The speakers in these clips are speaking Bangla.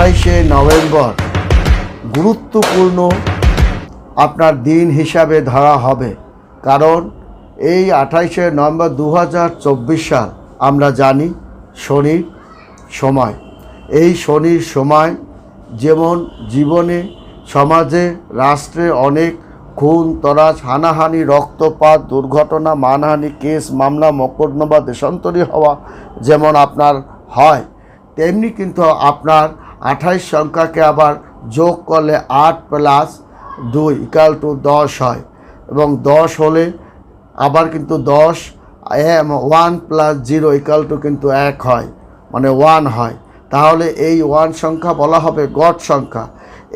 আঠাইশে নভেম্বর গুরুত্বপূর্ণ আপনার দিন হিসাবে ধরা হবে। কারণ এই আঠাইশে নভেম্বর দু হাজার চব্বিশ সাল আমরা জানি শনির সময়। এই শনির সময় যেমন জীবনে, সমাজে, রাষ্ট্রে অনেক খুন তরাজ হানাহানি, রক্তপাত, দুর্ঘটনা, মানহানি, কেস, মামলা, মকদ্দমা, দেশান্তরী হওয়া যেমন আপনার হয়, তেমনি কিন্তু আপনার আঠাইশ সংখ্যাকে আবার যোগ করলে আট প্লাস দুই ইকাল টু দশ হয়। এবং দশ হলে আবার কিন্তু দশ one plus zero equal to কিন্তু এক হয় মানে ওয়ান হয়। তাহলে এই ওয়ান সংখ্যা বলা হবে গড সংখ্যা।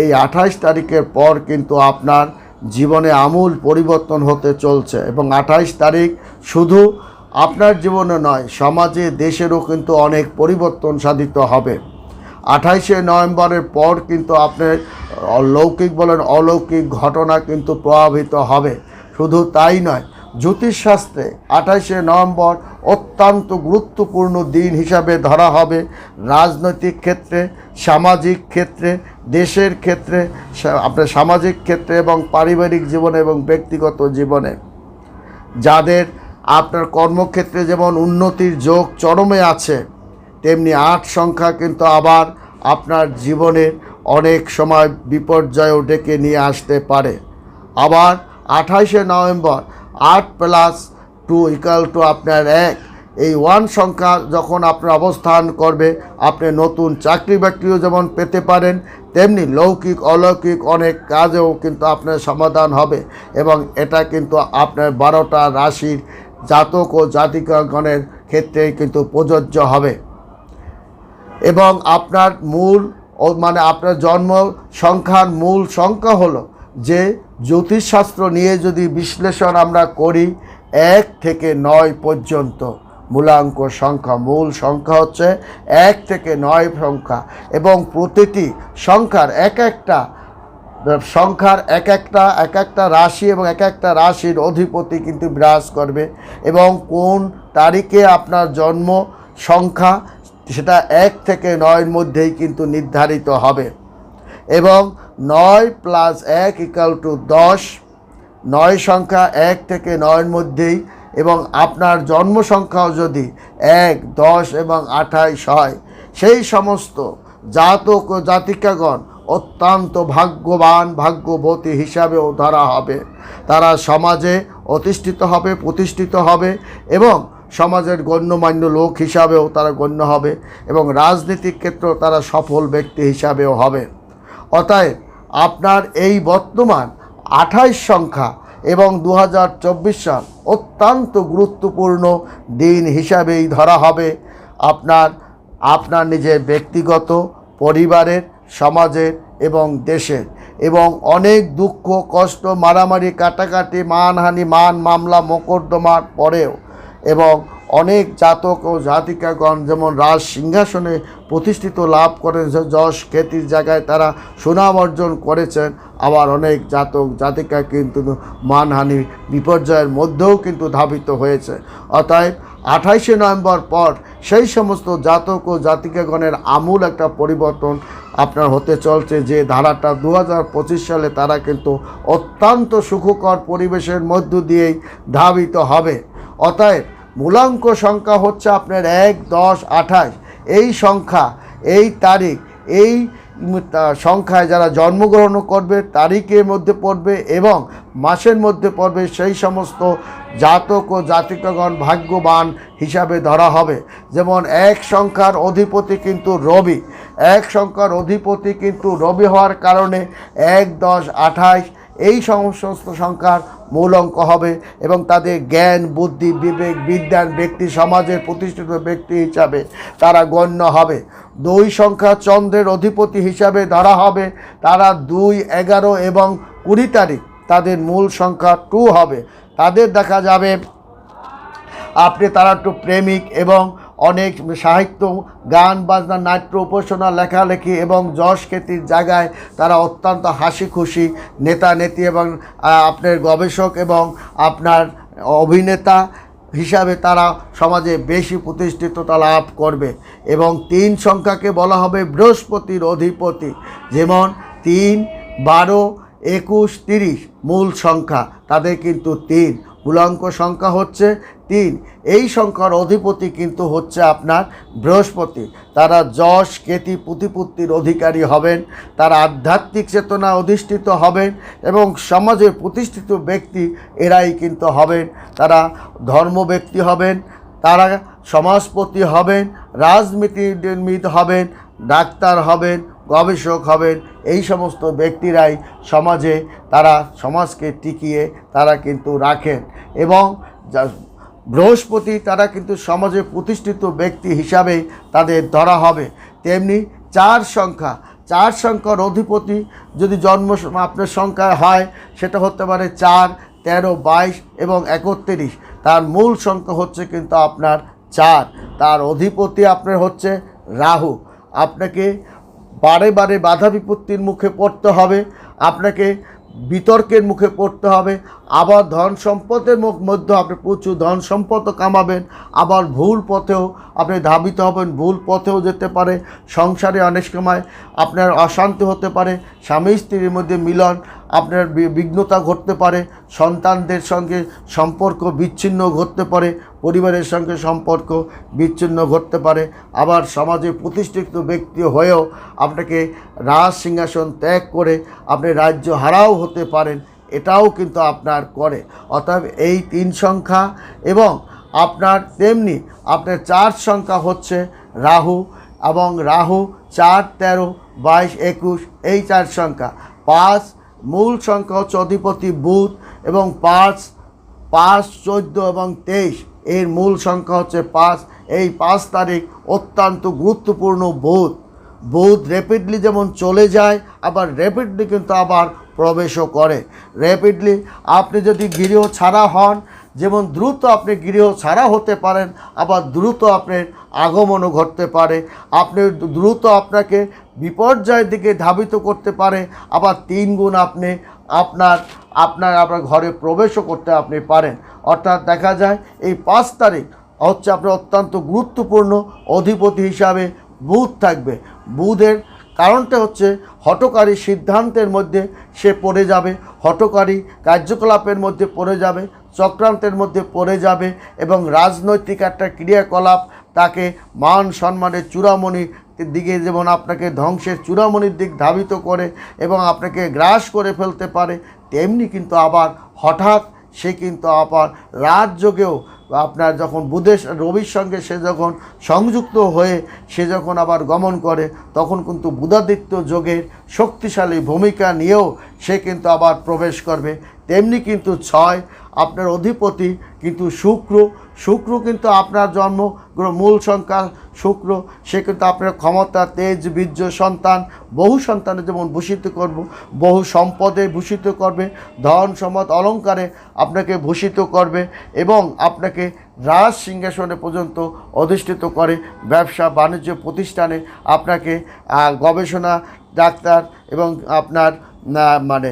এই আঠাইশ তারিখের পর কিন্তু আপনার জীবনে আমূল পরিবর্তন হতে চলছে এবং আঠাইশ তারিখ শুধু আপনার জীবনে নয়, সমাজে, দেশেরও কিন্তু অনেক পরিবর্তন সাধিত হবে। আঠাইশে নভেম্বরের পর কিন্তু আপনার লৌকিক বলেন অলৌকিক ঘটনা কিন্তু প্রভাবিত হবে। শুধু তাই নয়, জ্যোতিষশাস্ত্রে আঠাইশে নভেম্বর অত্যন্ত গুরুত্বপূর্ণ দিন হিসাবে ধরা হবে। রাজনৈতিক ক্ষেত্রে, সামাজিক ক্ষেত্রে, দেশের ক্ষেত্রে, আপনার সামাজিক ক্ষেত্রে এবং পারিবারিক জীবনে এবং ব্যক্তিগত জীবনে। যাদের আপনার কর্মক্ষেত্রে যেমন উন্নতির যোগ চরমে আছে তেমনি আট সংখ্যা কিন্তু আবার আপনার জীবনের অনেক সময় বিপর্যয়ও ডেকে নিয়ে আসতে পারে। আবার আঠাইশে নভেম্বর, আট প্লাস টু ইকাল টু আপনার এক। এই ওয়ান সংখ্যা যখন আপনার অবস্থান করবে, আপনি নতুন চাকরি বাকরিও যেমন পেতে পারেন, তেমনি লৌকিক, অলৌকিক অনেক কাজেও কিন্তু আপনার সমাধান হবে এবং এটা কিন্তু আপনার বারোটা রাশির জাতক ও জাতিকাগণের ক্ষেত্রে কিন্তু প্রযোজ্য হবে। এবং আপনার মূল মানে আপনার জন্ম সংখ্যার মূল সংখ্যা হলো যে জ্যোতিষশাস্ত্র নিয়ে যদি বিশ্লেষণ আমরা করি, এক থেকে নয় পর্যন্ত মূলাঙ্ক সংখ্যা, মূল সংখ্যা হচ্ছে এক থেকে নয় সংখ্যা এবং প্রতিটি সংখ্যার এক একটা, সংখ্যার এক একটা এক একটা রাশি এবং এক একটা রাশির অধিপতি কিন্তু বিরাজ করবে এবং কোন তারিখে আপনার জন্ম সংখ্যা সেটা এক থেকে নয়ের মধ্যেই কিন্তু নির্ধারিত হবে। এবং নয় প্লাস এক ইকাল টু দশ, নয় সংখ্যা এক থেকে নয়ের মধ্যেই এবং আপনার জন্ম সংখ্যাও যদি এক, দশ এবং আঠাইশ হয়, সেই সমস্ত জাতক ও জাতিকাগণ অত্যন্ত ভাগ্যবান ভাগ্যবতী হিসাবেও ধরা হবে। তারা সমাজে অতিষ্ঠিত হবে, প্রতিষ্ঠিত হবে এবং সমাজের গণ্যমান্য লোক হিসাবেও তারা গণ্য হবে এবং রাজনীতিক ক্ষেত্রেও তারা সফল ব্যক্তি হিসাবেও হবে। অতএব আপনার এই বর্তমান আঠাইশ সংখ্যা এবং দু হাজার চব্বিশ সাল অত্যন্ত গুরুত্বপূর্ণ দিন হিসাবেই ধরা হবে। আপনার আপনার নিজের ব্যক্তিগত, পরিবারের, সমাজের এবং দেশের এবং অনেক দুঃখ, কষ্ট, মারামারি, কাটাকাটি, মানহানি, মান, মামলা, মোকদ্দমার পরেও এবং অনেক জাতক ও জাতিকাগণ যেমন রাজ সিংহাসনে প্রতিষ্ঠিত লাভ করেন যশ খ্যাতির জায়গায় তারা সুনাম অর্জন করেছেন। আবার অনেক জাতক জাতিকা কিন্তু মানহানি বিপর্যয়ের মধ্যেও কিন্তু ধাবিত হয়েছে। অতএব আঠাইশে নভেম্বর পর সেই সমস্ত জাতক ও জাতিকাগণের আমূল একটা পরিবর্তন আপনার হতে চলছে, যে ধারাটা দু হাজার পঁচিশ সালে তারা কিন্তু অত্যন্ত সুখকর পরিবেশের মধ্য দিয়েই ধাবিত হবে। অতএব মূলাঙ্ক সংখ্যা হচ্ছে আপনার এক, দশ, আঠাশ। এই সংখ্যা, এই তারিখ, এই সংখ্যায় যারা জন্মগ্রহণ করবে, তারিখের মধ্যে পড়বে এবং মাসের মধ্যে পড়বে, সেই সমস্ত জাতক ও জাতিকাগণ ভাগ্যবান হিসাবে ধরা হবে। যেমন এক সংখ্যার অধিপতি কিন্তু রবি। এক সংখ্যার অধিপতি কিন্তু রবি হওয়ার কারণে এক, দশ, আঠাশ, এই সমস্ত সংখ্যার মূল অঙ্ক হবে এবং তাদের জ্ঞান, বুদ্ধি, বিবেক, বিজ্ঞান, ব্যক্তি, সমাজের প্রতিষ্ঠিত ব্যক্তি হিসাবে তারা গণ্য হবে। দুই সংখ্যা চন্দ্রের অধিপতি হিসাবে ধরা হবে। তারা দুই, এগারো এবং কুড়ি তারিখ তাদের মূল সংখ্যা টু হবে। তাদের দেখা যাবে, আপনি তারা একটু প্রেমিক এবং অনেক সাহিত্য, গান, বাজনা, নাট্য, উপাসনা, লেখালেখি এবং যশ খ্যাতির জায়গায় তারা অত্যন্ত হাসি খুশি নেতা, নেত্রী এবং আপনার গবেষক এবং আপনার অভিনেতা হিসাবে তারা সমাজে বেশি প্রতিষ্ঠিততা লাভ করবে এবং তিন সংখ্যাকে বলা হবে বৃহস্পতির অধিপতি। যেমন তিন, বারো, একুশ, তিরিশ, মূল সংখ্যা। তাদের কিন্তু তিন। মূলাঙ্ক সংখ্যা হচ্ছে তিন, এই সংখ্যার অধিপতি কিন্তু হচ্ছে আপনার বৃহস্পতি। তারা যশ, কেতি প্রতিপত্তির অধিকারী হবেন, তারা আধ্যাত্মিক চেতনা অধিষ্ঠিত হবেন এবং সমাজের প্রতিষ্ঠিত ব্যক্তি এরাই কিন্তু হবেন। তারা ধর্ম ব্যক্তি হবেন, তারা সমাজপতি হবেন রাজনীতিবিদ হবেন, ডাক্তার হবেন, গবেষক হবেন, এই সমস্ত ব্যক্তিরাই সমাজে তারা সমাজকে টিকিয়ে তারা কিন্তু রাখেন এবং যা- বৃহস্পতি তারা কিন্তু সমাজে প্রতিষ্ঠিত ব্যক্তি হিসাবেই তাদের ধরা হবে। তেমনি চার সংখ্যা, চার সংখ্যার অধিপতি যদি জন্ম আপনার সংখ্যা হয়, সেটা হতে পারে চার, তেরো, বাইশ এবং একত্রিশ। তার মূল সংখ্যা হচ্ছে কিন্তু আপনার চার। তার অধিপতি আপনার হচ্ছে রাহু। আপনাকে বারে বারে বাধা বিপত্তির মুখে পড়তে হবে। আপনাকে বিতর্কের মুখে পড়তে হবে, আবার ধন সম্পদের মধ্যে আপনি প্রচুর ধন সম্পদও কামাবেন, আবার ভুল পথেও আপনি ধাবিত হবেন, ভুল পথেও যেতে পারে, সংসারে অনেক সময় আপনার অশান্তি হতে পারে, স্বামী স্ত্রীর মধ্যে মিলন আপনার বিঘ্নতা ঘটতে পারে, সন্তানদের সঙ্গে সম্পর্ক বিচ্ছিন্ন ঘটতে পারে, পরিবারের সঙ্গে সম্পর্ক বিচ্ছিন্ন ঘটতে পারে, আবার সমাজে প্রতিষ্ঠিত ব্যক্তি হয়েও আপনাকে রাজ সিংহাসন ত্যাগ করে আপনি রাজ্য হারাও হতে পারেন, এটাও কিন্তু আপনার করে। অর্থাৎ এই তিন সংখ্যা এবং আপনার তেমনি আপনার চার সংখ্যা হচ্ছে রাহু এবং রাহু চার, তেরো, বাইশ, একুশ, এই চার সংখ্যা। পাঁচ মূল সংখ্যা হচ্ছে অধিপতি বুধ এবং পাঁচ পাঁচ, চোদ্দ এবং তেইশ। এর মূল সংখ্যা হচ্ছে পাঁচ। এই পাঁচ তারিখ অত্যন্ত গুরুত্বপূর্ণ বোধ। বুধ র্যাপিডলি যেমন চলে যায়, আবার র্যাপিডলি কিন্তু আবার প্রবেশও করে। র্যাপিডলি আপনি যদি গৃহ ছাড়া হন, যেমন দ্রুত আপনি গৃহ ছাড়া হতে পারেন, আবার দ্রুত আপনার আগমনও ঘটতে পারে। আপনি দ্রুত আপনাকে বিপর্যয়ের দিকে ধাবিত করতে পারে, আবার তিন গুণ আপনি আপনার আপনার আপনার ঘরে প্রবেশও করতে আপনি পারেন। অর্থাৎ দেখা যায় এই পাঁচ তারিখ হচ্ছে আপনার অত্যন্ত গুরুত্বপূর্ণ অধিপতি হিসাবে বুধ থাকবে। বুধের কারণটা হচ্ছে হটকারী সিদ্ধান্তের মধ্যে সে পড়ে যাবে হটকারী কার্যকলাপের মধ্যে পড়ে যাবে, চক্রান্তের মধ্যে পড়ে যাবে এবং রাজনৈতিক একটা ক্রিয়াকলাপ, তাকে মান সম্মানের চূড়ামণি দিকে যেমন আপনাকে ধ্বংসের চূড়ামণির দিক ধাবিত করে এবং আপনাকে গ্রাস করে ফেলতে পারে, তেমনি কিন্তু আবার হঠাৎ সে কিন্তু আবার রাজযোগেও আপনার যখন বুধের রবির সঙ্গে সে যখন সংযুক্ত হয়ে সে যখন আবার গমন করে, তখন কিন্তু বুধাদিত্য যোগের শক্তিশালী ভূমিকা নিয়েও সে কিন্তু আবার প্রবেশ করবে। তেমনি কিন্তু ছয়, আপনার অধিপতি কিন্তু শুক্র। শুক্র কিন্তু আপনার জন্ম মূল সংখ্যা শুক্র। সে কিন্তু আপনার ক্ষমতা, তেজ, বীর্য, সন্তান, বহু সন্তানের যেমন ভূষিত করব, বহু সম্পদে ভূষিত করবে, ধন, সম্পদ, অলঙ্কারে আপনাকে ভূষিত করবে এবং আপনাকে রাজ সিংহাসনে পর্যন্ত অধিষ্ঠিত করে ব্যবসা, বাণিজ্য প্রতিষ্ঠানে আপনাকে গবেষণা, ডাক্তার এবং আপনার মানে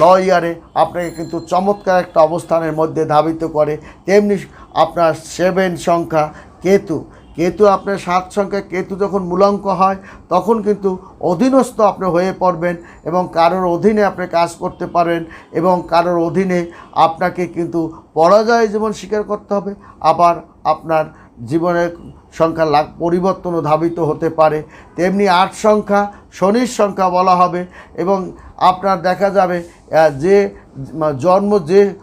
লয়ারে আপনাকে কিন্তু চমৎকার একটা অবস্থানের মধ্যে ধাবিত করে। তেমনি আপনার সেভেন সংখ্যা কেতু। কেতু আপনার সাত সংখ্যা, কেতু যখন মূলাঙ্ক হয়, তখন কিন্তু অধীনস্থ আপনি হয়ে পড়বেন এবং কারোর অধীনে আপনি কাজ করতে পারবেন এবং কারোর অধীনে আপনাকে কিন্তু পরাজয় যেমন স্বীকার করতে হবে। আবার আপনার জীবনের সংখ্যা লাগ পরিবর্তনও ধাবিত হতে পারে। তেমনি আট সংখ্যা, শনির সংখ্যা বলা হবে এবং আপনার দেখা যাবে যে জন্ম যে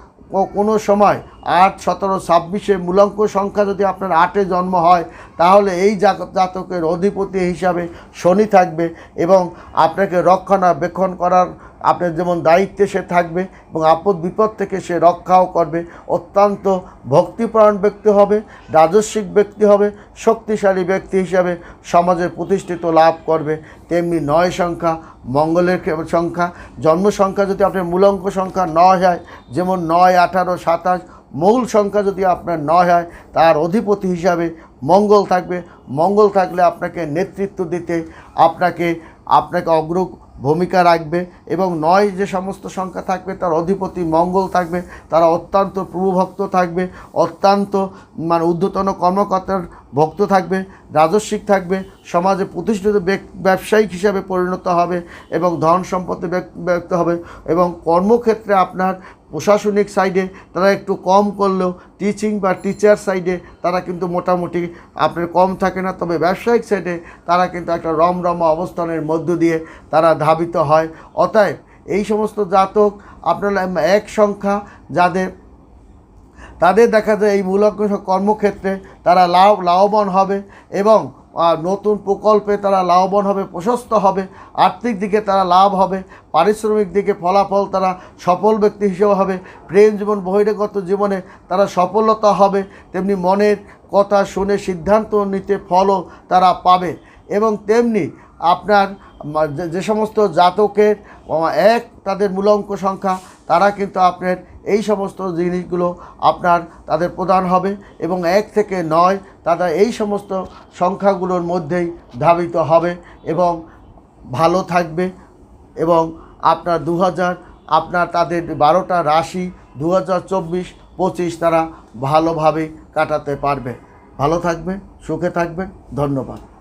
কোনো সময় আট, সতেরো, ছাব্বিশে মূলাঙ্ক সংখ্যা যদি আপনার আটে জন্ম হয়, তাহলে এই জাত- জাতকের অধিপতি হিসাবে শনি থাকবে এবং আপনাকে রক্ষণাবেক্ষণ করার আপনার যেমন দায়িত্বে সে থাকবে এবং আপদ বিপদ থেকে সে রক্ষাও করবে, অত্যন্ত ভক্তিপরায়ণ ব্যক্তি হবে, রাজস্বিক ব্যক্তি হবে, শক্তিশালী ব্যক্তি হিসাবে সমাজে প্রতিষ্ঠিত লাভ করবে। তেমনি নয় সংখ্যা, মঙ্গলের সংখ্যা, জন্ম সংখ্যা যদি আপনার মূলঙ্ক সংখ্যা নয় হয়, যেমন নয়, আঠারো, সাতাশ, মূল সংখ্যা যদি আপনার নয় হয়, তার অধিপতি হিসাবে মঙ্গল থাকবে। মঙ্গল থাকলে আপনাকে নেতৃত্ব দিতে, আপনাকে আপনাকে অগ্র ভূমিকা রাখবে। এবং নয় যে সমস্ত সংখ্যা থাকবে, তার অধিপতি মঙ্গল থাকবে, তারা অত্যন্ত প্রভুভক্ত থাকবে, অত্যন্ত মানে ঊর্ধ্বতন কর্মকর্তার ভক্ত থাকবে, রাজস্বিক থাকবে, সমাজে প্রতিষ্ঠিত ব্যবসায়িক হিসাবে পরিণত হবে এবং ধন সম্পত্তি ব্যক- ব্যক্ত হবে এবং কর্মক্ষেত্রে আপনার প্রশাসনিক সাইডে তারা একটু কম করলেও টিচিং বা টিচার সাইডে তারা কিন্তু মোটামুটি আপনার কম থাকে না। তবে ব্যবসায়িক সাইডে তারা কিন্তু একটা রমরম অবস্থানের মধ্য দিয়ে তারা ধাবিত হয়। অতএব এই সমস্ত জাতক আপনার এক সংখ্যা যাদের, তাদের দেখা যায় এই মূলক কর্মক্ষেত্রে তারা লাভ, লাভবান হবে এবং নতুন প্রকল্পে তারা লাভবান হবে, প্রশস্ত হবে, আর্থিক দিকে তারা লাভ হবে, পারিশ্রমিক দিকে ফলাফল তারা সফল ব্যক্তি হিসেবে হবে, প্রেম জীবন, বহিরাগত জীবনে তারা সফলতা হবে, তেমনি মনের কথা শুনে সিদ্ধান্ত নিতে ফলও তারা পাবে এবং তেমনি আপনার যে- সমস্ত জাতকের এক তাদের মূলঙ্ক সংখ্যা, তারা কিন্তু আপনার এই সমস্ত জিনিসগুলো আপনার তাদের প্রদান হবে এবং এক থেকে নয় তারা এই সমস্ত সংখ্যাগুলোর মধ্যেই ধাবিত হবে এবং ভালো থাকবে এবং আপনার দু হাজার আপনার তাদের বারোটা রাশি দু হাজার চব্বিশ, পঁচিশ তারা ভালোভাবে কাটাতে পারবে। ভালো থাকবেন সুখে থাকবেন ধন্যবাদ।